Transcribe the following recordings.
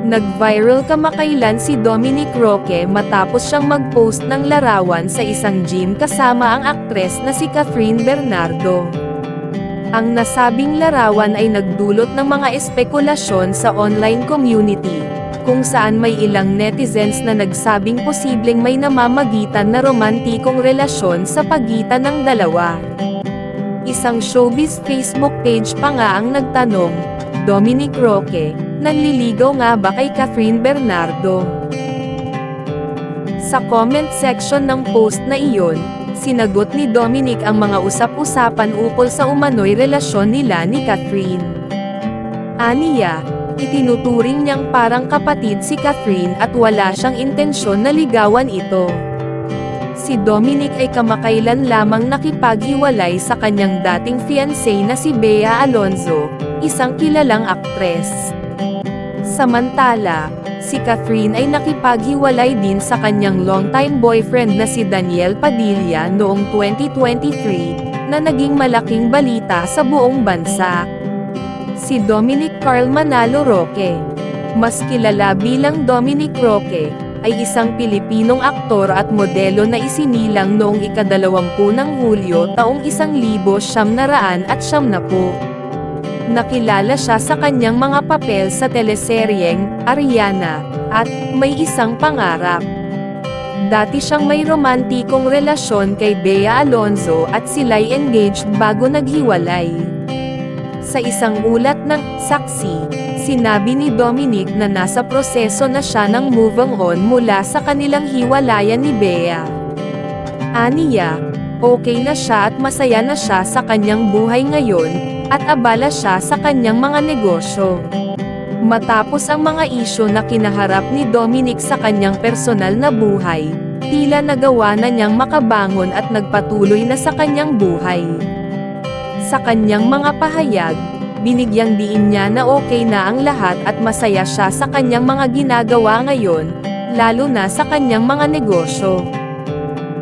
Nag-viral kamakailan si Dominic Roque matapos siyang mag-post ng larawan sa isang gym kasama ang aktres na si Catherine Bernardo. Ang nasabing larawan ay nagdulot ng mga espekulasyon sa online community, kung saan may ilang netizens na nagsabing posibleng may namamagitan na romantikong relasyon sa pagitan ng dalawa. Isang showbiz Facebook page pa nga ang nagtanong, Dominic Roque, nanliligaw nga ba kay Catherine Bernardo? Sa comment section ng post na iyon, sinagot ni Dominic ang mga usap-usapan ukol sa umano'y relasyon nila ni Catherine. Aniya, itinuturing niyang parang kapatid si Catherine at wala siyang intensyon na ligawan ito. Si Dominic ay kamakailan lamang nakipaghiwalay sa kanyang dating fiancé na si Bea Alonzo, isang kilalang aktres. Samantala, si Catherine ay nakipaghiwalay din sa kanyang longtime boyfriend na si Daniel Padilla noong 2023, na naging malaking balita sa buong bansa. Si Dominic Carl Manalo Roque, mas kilala bilang Dominic Roque, ay isang Pilipinong aktor at modelo na isinilang noong ikadalawampu ng Hulyo taong isang libo siyam na raan at siyam na po. Nakilala siya sa kanyang mga papel sa teleseryeng, Ariana, at May Isang Pangarap. Dati siyang may romantikong relasyon kay Bea Alonzo at sila'y engaged bago naghiwalay. Sa isang ulat ng saksi, sinabi ni Dominic na nasa proseso na siya ng moving on mula sa kanilang hiwalayan ni Bea. Aniya, okay na siya at masaya na siya sa kanyang buhay ngayon, at abala siya sa kanyang mga negosyo. Matapos ang mga isyo na kinaharap ni Dominic sa kanyang personal na buhay, tila nagawa na niyang makabangon at nagpatuloy na sa kanyang buhay. Sa kanyang mga pahayag, binigyang diin niya na okay na ang lahat at masaya siya sa kanyang mga ginagawa ngayon, lalo na sa kanyang mga negosyo.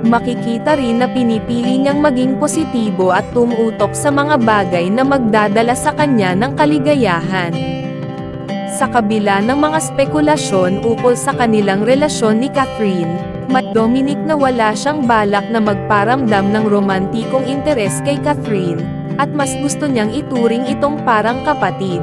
Makikita rin na pinipili niyang maging positibo at tumutok sa mga bagay na magdadala sa kanya ng kaligayahan. Sa kabila ng mga spekulasyon ukol sa kanilang relasyon ni Catherine, Matt Dominic na wala siyang balak na magparamdam ng romantikong interes kay Catherine, at mas gusto niyang ituring itong parang kapatid.